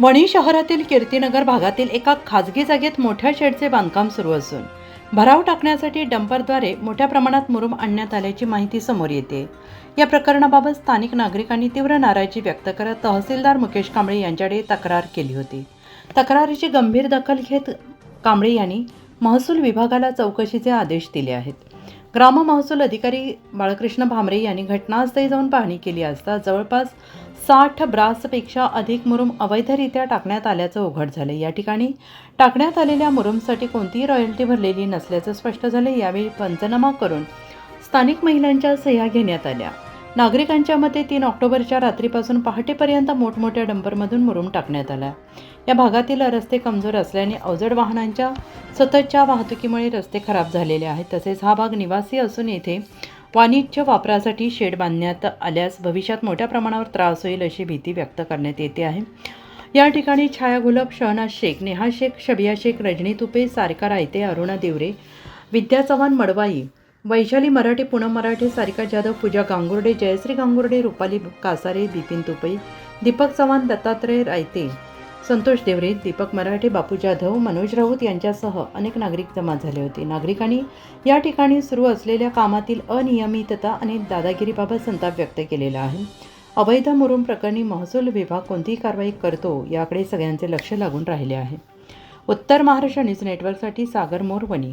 वणी शहरातील कीर्तीनगर भागातील एका खाजगी जागेत मोठ्या शेडचे बांधकाम सुरू असून भराव टाकण्यासाठी डंपरद्वारे मोठ्या प्रमाणात मुरुम आणण्यात आल्याची माहिती समोर येते. या प्रकरणाबाबत स्थानिक नागरिकांनी तीव्र नाराजी व्यक्त करत तहसीलदार मुकेश कांबळे यांच्याकडे तक्रार केली होती. तक्रारीची गंभीर दखल घेत कांबळे यांनी महसूल विभागाला चौकशीचे आदेश दिले आहेत. ग्राम महसूल अधिकारी बाळकृष्ण भामरे यांनी घटनास्थळी जाऊन पाहणी केली असता जवळपास साठ ब्रासपेक्षा अधिक मुरुम अवैधरित्या टाकण्यात आल्याचं उघड झालं. या ठिकाणी टाकण्यात आलेल्या मुरुमसाठी कोणतीही रॉयल्टी भरलेली नसल्याचं स्पष्ट झालं. यावेळी पंचनामा करून स्थानिक महिलांच्या सह्या घेण्यात आल्या. नागरिकांच्या मते तीन ऑक्टोबरच्या रात्रीपासून पहाटेपर्यंत मोठमोठ्या डंपरमधून मुरुम टाकण्यात आला. या भागातील रस्ते कमजोर असल्याने अवजड वाहनांच्या सततच्या वाहतुकीमुळे रस्ते खराब झालेले आहेत. तसेच हा भाग निवासी असून येथे वाणिज्य वापरासाठी शेड बांधण्यात आल्यास भविष्यात मोठ्या प्रमाणावर त्रास होईल अशी भीती व्यक्त करण्यात येते आहे. या ठिकाणी छाया गुलाब शहनाज शेख नेहा शेख शबिया शेख रजनी तुपे सारका रायते अरुणा देवरे विद्या चव्हाण मडवाई वैशाली मराठी पूनम मराठी सारिका जाधव पूजा गांगुर्डे जयश्री गांगुर्डे रुपाली कासारे बिपिन तुपई दीपक चव्हाण दत्तात्रय रायते संतोष देवरे दीपक मराठे बापू जाधव मनोज राऊत यांच्यासह अनेक नागरिक जमा झाले होते. नागरिकांनी या ठिकाणी सुरू असलेल्या कामातील अनियमितता आणि दादागिरीबाबत संताप व्यक्त केलेला आहे. अवैध मुरुम प्रकरणी महसूल विभाग कोणतीही कारवाई करतो याकडे सगळ्यांचे लक्ष लागून राहिले आहे. उत्तर महाराष्ट्र न्यूज नेटवर्कसाठी सागर मोरवणी.